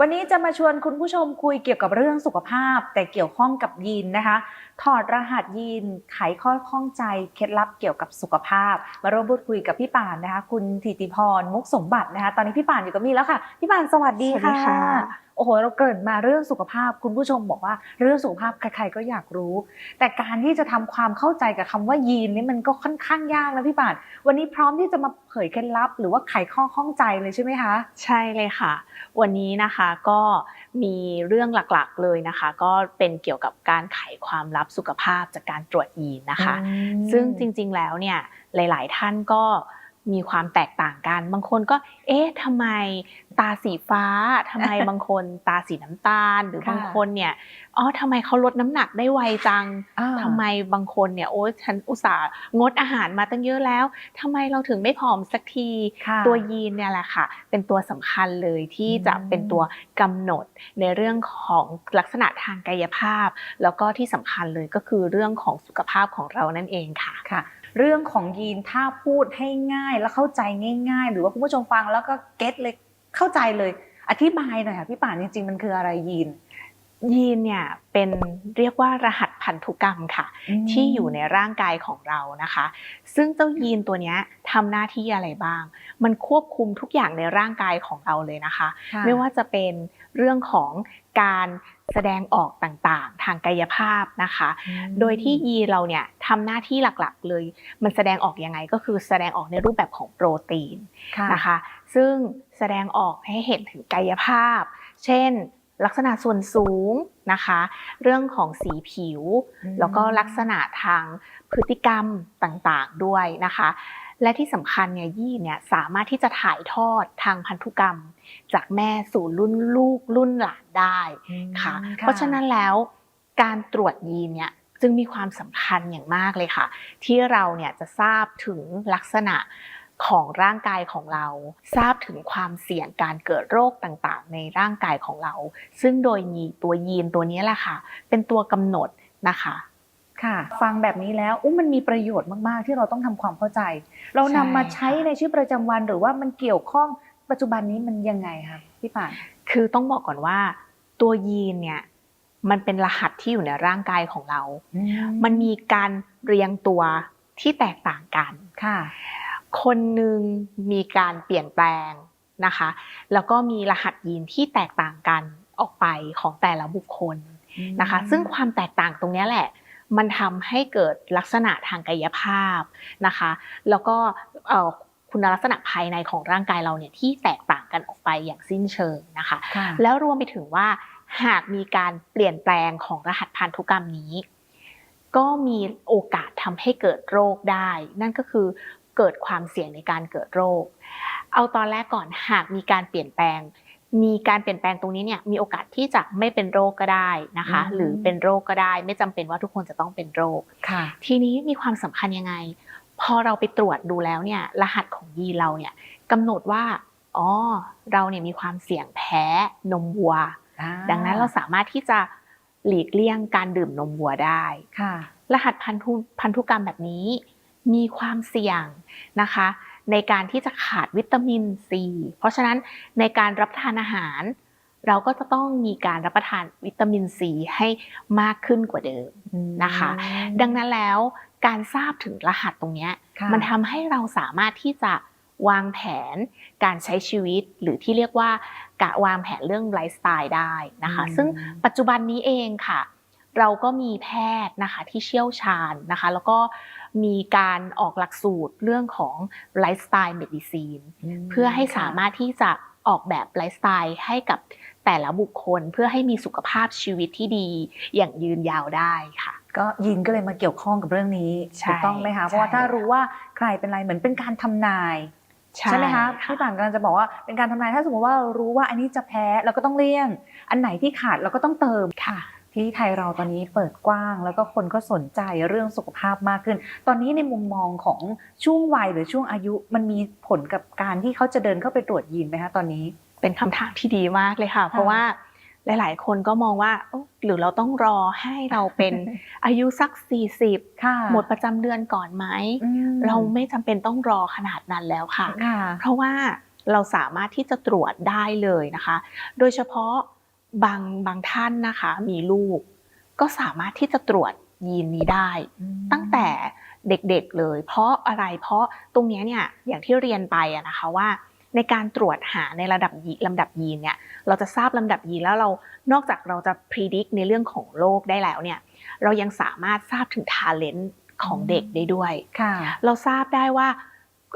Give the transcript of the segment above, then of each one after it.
วันนี้จะมาชวนคุณผู้ชมคุยเกี่ยวกับเรื่องสุขภาพ แต่เกี่ยวข้องกับยีนนะคะ ถอดรหัสยีนไขข้อข้องใจเคล็ดลับเกี่ยวกับสุขภาพ มาร่วมพูดคุยกับพี่ป่านนะคะ คุณธิติพรมุกสมบัตินะคะ ตอนนี้พี่ป่านอยู่กับมี่แล้วค่ะ พี่ป่านสวัสดีค่ะ โอ้โหเราเกริดมาเรื่องสุขภาพคุณผู้ชมบอกว่าเรื่องสุขภาพใครๆก็อยากรู้ แต่การที่จะทำความเข้าใจกับคำว่ายีนนี่มันก็ค่อนข้างยากนะพี่ป่านวันนี้พร้อมที่จะมาเผยเคล็ดลับ หรือว่าไขข้อข้องใจเลยใช่ไหมคะ ใช่เลยค่ะ วันนี้นะคะก็มีเรื่องหลักๆเลยนะคะ ก็เป็นเกี่ยวกับการไขความลับสุขภาพจากการตรวจยีนนะคะ ซึ่งจริงๆแล้วเนี่ยหลาย ๆ ท่านก็ มีความแตกต่างกัน บางคนก็ เอ๊ะทำไมตาสีฟ้าทำไมบางคนตาสีน้ำตาล หรือค่ะบางคนเนี่ยอ๋อทำไมเขาลดน้ำหนักได้ไวจังอ่าทำไมบางคนเนี่ยโอ้ฉันอุตส่าห์งดอาหารมาตั้งเยอะแล้วทำไมเราถึงไม่ผอมสักทีค่ะตัวยีนเนี่ยแหละค่ะ เป็นตัวสำคัญเลยที่จะอืมเป็นตัวกำหนดในเรื่องของลักษณะทางกายภาพ แล้วก็ที่สำคัญเลยก็คือเรื่องของสุขภาพของเรานั่นเองค่ะค่ะ เรื่องของยีนถ้าพูดให้ง่ายและเข้าใจง่าย ๆ หรือว่าคุณผู้ชมฟังแล้วก็เก็ตเลยเข้าใจเลย อธิบายหน่อยค่ะพี่ป่านจริง ๆ มันคืออะไรยีน ยีนเนี่ยเป็นเรียกว่ารหัสพันธุกรรมค่ะ ที่อยู่ในร่างกายของเรานะคะ ซึ่งเจ้ายีนตัวเนี้ยทำหน้าที่อะไรบ้าง มันควบคุมทุกอย่างในร่างกายของเราเลยนะคะค่ะไม่ว่าจะเป็นเรื่องของการแสดงออกต่างๆ ทางกายภาพนะคะอืมโดยที่ยีนเราเนี่ยทำหน้าที่หลักๆเลย มันแสดงออกยังไงก็คือแสดงออกในรูปแบบของโปรตีนค่ะนะคะ ซึ่งแสดงออกให้เห็นถึงกายภาพ เช่น ลักษณะส่วนสูงนะคะ เรื่องของสีผิวอืมแล้วก็ลักษณะทางพฤติกรรมต่างๆด้วยนะคะ และที่สำคัญเนี่ยยีนเนี่ยสามารถที่จะถ่ายทอดทางพันธุกรรม จากแม่สู่รุ่นลูกรุ่นหลานได้ค่ะอืมเพราะฉะนั้นแล้วการตรวจยีนเนี่ยจึงมีความสำคัญอย่างมากเลยค่ะ ที่เราเนี่ยจะทราบถึงลักษณะ ของร่างกายของเรา ทราบถึงความเสี่ยงการเกิดโรคต่างๆ ในร่างกายของเรา ซึ่งโดยมีตัวยีนตัวนี้แหละค่ะ เป็นตัวกำหนดนะคะค่ะ ฟังแบบนี้แล้วอุ้มมันมีประโยชน์มากๆ ที่เราต้องทำความเข้าใจ เรานำใช่มาใช้ค่ะในชีวิตประจำวันหรือว่ามันเกี่ยวข้องปัจจุบันนี้มันยังไงครับพี่ป่านคือต้องบอกก่อนว่า ตัวยีนเนี่ยมันเป็นรหัสที่อยู่ในร่างกายของเรา มันมีการเรียงตัวที่แตกต่างกันค่ะ คนหนึ่งมีการเปลี่ยนแปลงนะคะ แล้วก็มีรหัสยีนที่แตกต่างกันออกไปของแต่ละบุคคลนะคะ ซึ่งความแตกต่างตรงเนี้ยแหละ มันทำให้เกิดลักษณะทางกายภาพนะคะ แล้วก็เอ่อคุณลักษณะภายในของร่างกายเราเนี่ยที่แตกต่างกันออกไปอย่างสิ้นเชิงนะคะค่ะแล้วรวมไปถึงว่าหากมีการเปลี่ยนแปลงของรหัสพันธุกรรมนี้ ก็มีโอกาสทำให้เกิดโรคได้ นั่นก็คือ เกิดความเสี่ยงในการเกิดโรค เอาตอนแรกก่อนหากมีการเปลี่ยนแปลง มีการเปลี่ยนแปลงตรงนี้เนี่ยมีโอกาสที่จะไม่เป็นโรคก็ได้นะคะอืมหรือเป็นโรคก็ได้ ไม่จำเป็นว่าทุกคนจะต้องเป็นโรคค่ะทีนี้มีความสำคัญยังไง พอเราไปตรวจดูแล้วเนี่ยรหัสของยีนเราเนี่ยกำหนดว่าอ๋อเราเนี่ยมีความเสี่ยงแพ้นมวัว ดังนั้นเราสามารถที่จะหลีกเลี่ยงการดื่มนมวัวได้ค่ะ รหัสพันธุพันธุกรรมแบบนี้ มีความเสี่ยงนะคะ ในการที่จะขาดวิตามินซี เพราะฉะนั้นในการรับประทานอาหาร เราก็จะต้องมีการรับประทานวิตามินซีให้มากขึ้นกว่าเดิมนะคะ ดังนั้นแล้วการทราบถึงรหัสตรงเนี้ยค่ะมันทำให้เราสามารถที่จะวางแผนการใช้ชีวิตหรือที่เรียกว่าการวางแผนเรื่องไลฟ์สไตล์ได้นะคะอืมซึ่งปัจจุบันนี้เองค่ะ เราก็มีแพทย์นะคะที่เชี่ยวชาญนะคะ แล้วก็มีการออกหลักสูตรเรื่องของไลฟ์สไตล์เมดิซีนเพื่อให้สามารถที่จะออกแบบไลฟ์สไตล์ให้กับแต่ละบุคคลเพื่อให้มีสุขภาพชีวิตที่ดีอย่างยืนยาวได้ค่ะ ก็ยีนก็เลยมาเกี่ยวข้องกับเรื่องนี้ใช่ถูกต้องไหมคะเพราะว่าใช่ถ้ารู้ว่าใครเป็นอะไรเหมือนเป็นการทำนายใช่ไหมคะพี่ป่านกำลังจะบอกว่าเป็นการทำนายถ้าสมมติว่าเรารู้ว่าอันนี้จะแพ้เราก็ต้องเลี่ยง อันไหนที่ขาดเราก็ต้องเติมค่ะ ที่ไทยเราตอนนี้เปิดกว้าง แล้วก็คนก็สนใจเรื่องสุขภาพมากขึ้น ตอนนี้ในมุมมองของช่วงวัยหรือช่วงอายุมันมีผลกับการที่เขาจะเดินเข้าไปตรวจยีนไหมคะตอนนี้เป็นคำถามที่ดีมากเลยค่ะ เพราะว่าหลาย ๆ คนก็มองว่าเอ้าหรือเราต้องรอให้เราเป็นอายุสัก 40ค่ะหมดประจำเดือนก่อนไหมอืเราไม่จำเป็นต้องรอขนาดนั้นแล้วค่ะค่ะ เพราะว่าเราสามารถที่จะตรวจได้เลยนะคะ โดยเฉพาะ บางบางท่านนะคะ มีลูก ก็สามารถที่จะตรวจยีนนี้ได้ ตั้งแต่เด็กๆเลย เพราะอะไรเพราะตรงเนี้ยเนี่ยอย่างที่เรียนไปอะนะคะว่า ในการตรวจหาในระดับยีลำดับยีนเนี่ยเราจะทราบลำดับยีนแล้วเรานอกจากเราจะพิจิตรในเรื่องของโรคได้แล้วเนี่ยเรายังสามารถทราบถึง talent ของเด็กได้ด้วยค่ะเราทราบได้ว่า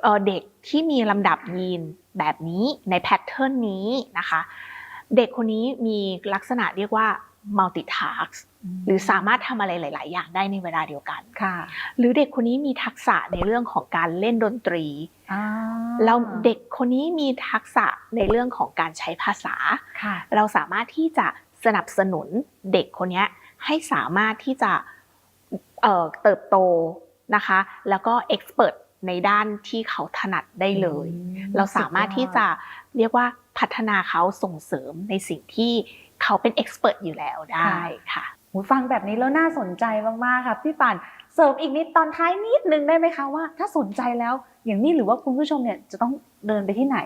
เอ่อเด็กที่มีลำดับยีนแบบนี้ในแพทเทิร์นนี้นะคะ เด็กคนนี้มีลักษณะเรียกว่า multitask หรือสามารถทำอะไรหลาย ๆ อย่างได้ในเวลาเดียวกันค่ะ หรือเด็กคนนี้มีทักษะในเรื่องของการเล่นดนตรีอ่าแล้วเด็กคนนี้มีทักษะในเรื่องของการใช้ภาษาค่ะเราสามารถที่จะสนับสนุนเด็กคนเนี้ยให้สามารถที่จะเอ่อเติบโตนะคะ แล้วก็เอ็กซ์เพรสในด้านที่เขาถนัดได้เลยอืมเราสามารถที่จะเรียกว่า พัฒนาเขาส่งเสริมในสิ่งที่เขาเป็นเอ็กซ์เพรสอยู่แล้วได้ค่ะหูฟังแบบนี้แล้วน่าสนใจมากๆค่ะพี่ป่านเสริมอีกนิดตอนท้ายนิดนึงได้ไหมคะว่า ถ้าสนใจแล้วอย่างนี้หรือว่าคุณผู้ชมเนี่ยจะต้องเดินไปที่ไหน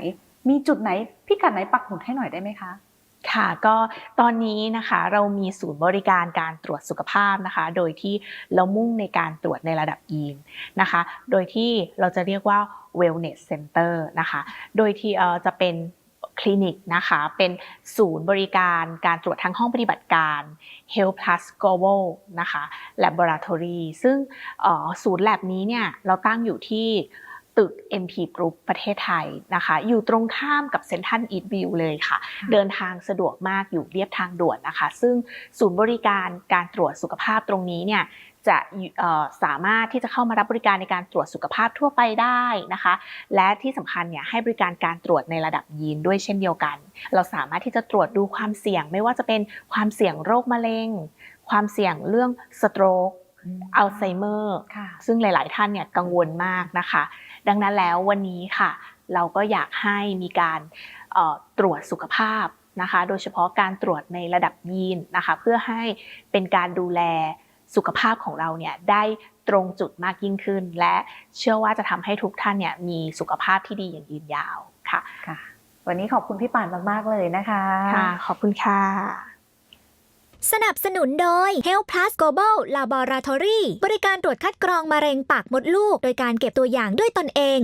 มีจุดไหนพิกัดไหนปักหมุดให้หน่อยได้ไหมคะค่ะก็ตอนนี้นะคะเรามีศูนย์บริการการตรวจสุขภาพนะคะ โดยที่เรามุ่งในการตรวจในระดับยีนนะคะ โดยที่เราจะเรียกว่า wellness center นะคะ โดยที่เอ่อจะเป็น คลินิกนะคะ เป็นศูนย์บริการการตรวจทางห้องปฏิบัติการ Health Plus Global นะคะ Laboratory ซึ่งเอ่อศูนย์แลบนี้เนี่ยเราตั้งอยู่ที่ตึก MP Group ประเทศไทยนะคะ อยู่ตรงข้ามกับเซ็นทรัลอีทวิวเลยค่ะ เดินทางสะดวกมากอยู่เรียบทางด่วนนะคะ ซึ่งศูนย์บริการการตรวจสุขภาพตรงนี้เนี่ย จะอยู่เอ่อสามารถที่จะเข้ามารับบริการในการตรวจสุขภาพทั่วไปได้นะคะ และที่สำคัญเนี่ยให้บริการการตรวจในระดับยีนด้วยเช่นเดียวกัน เราสามารถที่จะตรวจดูความเสี่ยง ไม่ว่าจะเป็นความเสี่ยงโรคมะเร็ง ความเสี่ยงเรื่องสโตรกอัลไซเมอร์ค่ะซึ่งหลาย ๆ ท่านเนี่ยกังวลมากนะคะ ดังนั้นแล้ววันนี้ค่ะ เราก็อยากให้มีการเอ่อตรวจสุขภาพนะคะ โดยเฉพาะการตรวจในระดับยีนนะคะ เพื่อให้เป็นการดูแล สุขภาพของเราเนี่ยได้ตรงจุดมากยิ่งขึ้น และเชื่อว่าจะทำให้ทุกท่านเนี่ยมีสุขภาพที่ดีอย่างยืนยาวค่ะค่ะ วันนี้ขอบคุณพี่ป่านมาก ๆ เลยนะคะค่ะขอบคุณค่ะ สนับสนุนโดย Health Plus Global Laboratory บริการตรวจคัดกรองมะเร็งปากมดลูก โดยการเก็บตัวอย่างด้วยตนเอง